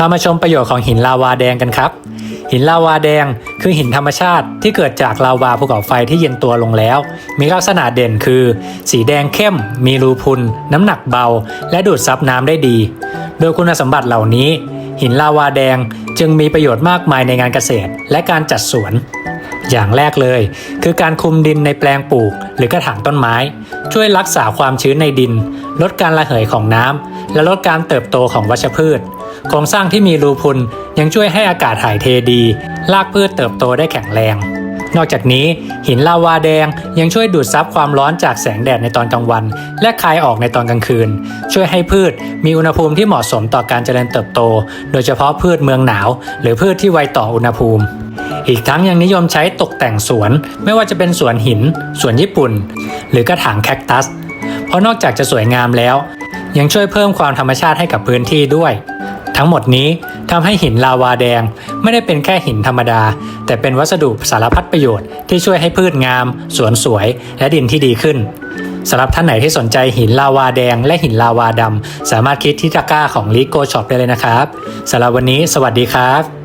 พามาชมประโยชน์ของหินลาวาแดงกันครับ หินลาวาแดงคือหินธรรมชาติที่เกิดจากลาวาภูเขาไฟที่เย็นตัวลงแล้ว มีลักษณะเด่นคือ สีแดงเข้ม มีรูพุน น้ำหนักเบา และดูดซับน้ำได้ดี โดยคุณสมบัติเหล่านี้ หินลาวาแดงจึงมีประโยชน์มากมายในงานเกษตร และการจัดสวนอย่างแรกเลย คือการคุมดินในแปลงปลูก หรือกระถางต้นไม้ ช่วยรักษาความชื้นในดิน ลดการระเหยของน้ำและลดการเติบโตของวัชพืช โครงสร้างที่มีรูพุนยังช่วยให้อากาศถ่ายเทดีรากพืชเติบโตได้แข็งแรง นอกจากนี้หินลาวาแดงยังช่วยดูดซับความร้อนจากแสงแดดในตอนกลางวัน และคายออกในตอนกลางคืน ช่วยให้พืชมีอุณหภูมิที่เหมาะสมต่อการเจริญเติบโต โดยเฉพาะพืชเมืองหนาว หรือพืชที่ไวต่ออุณหภูมิอีกทั้งยังนิยมใช้ตกแต่งสวน ไม่ว่าจะเป็นสวนหิน สวนญี่ปุ่น หรือกระถางแคคตัส เพราะนอกจากจะสวยงามแล้ว ยังช่วยเพิ่มความธรรมชาติให้กับพื้นที่ด้วย ทั้งหมดนี้ทำให้หินลาวาแดงไม่ได้เป็นแค่หินธรรมดา แต่เป็นวัสดุสารพัดประโยชน์ที่ช่วยให้พืชงาม สวนสวย และดินที่ดีขึ้นสำหรับท่านไหนที่สนใจหินลาวาแดงและหินลาวาดำสามารถคิดที่ตะกร้าของลิโกช็อปได้เลยนะครับสำหรับวันนี้ สวัสดีครับ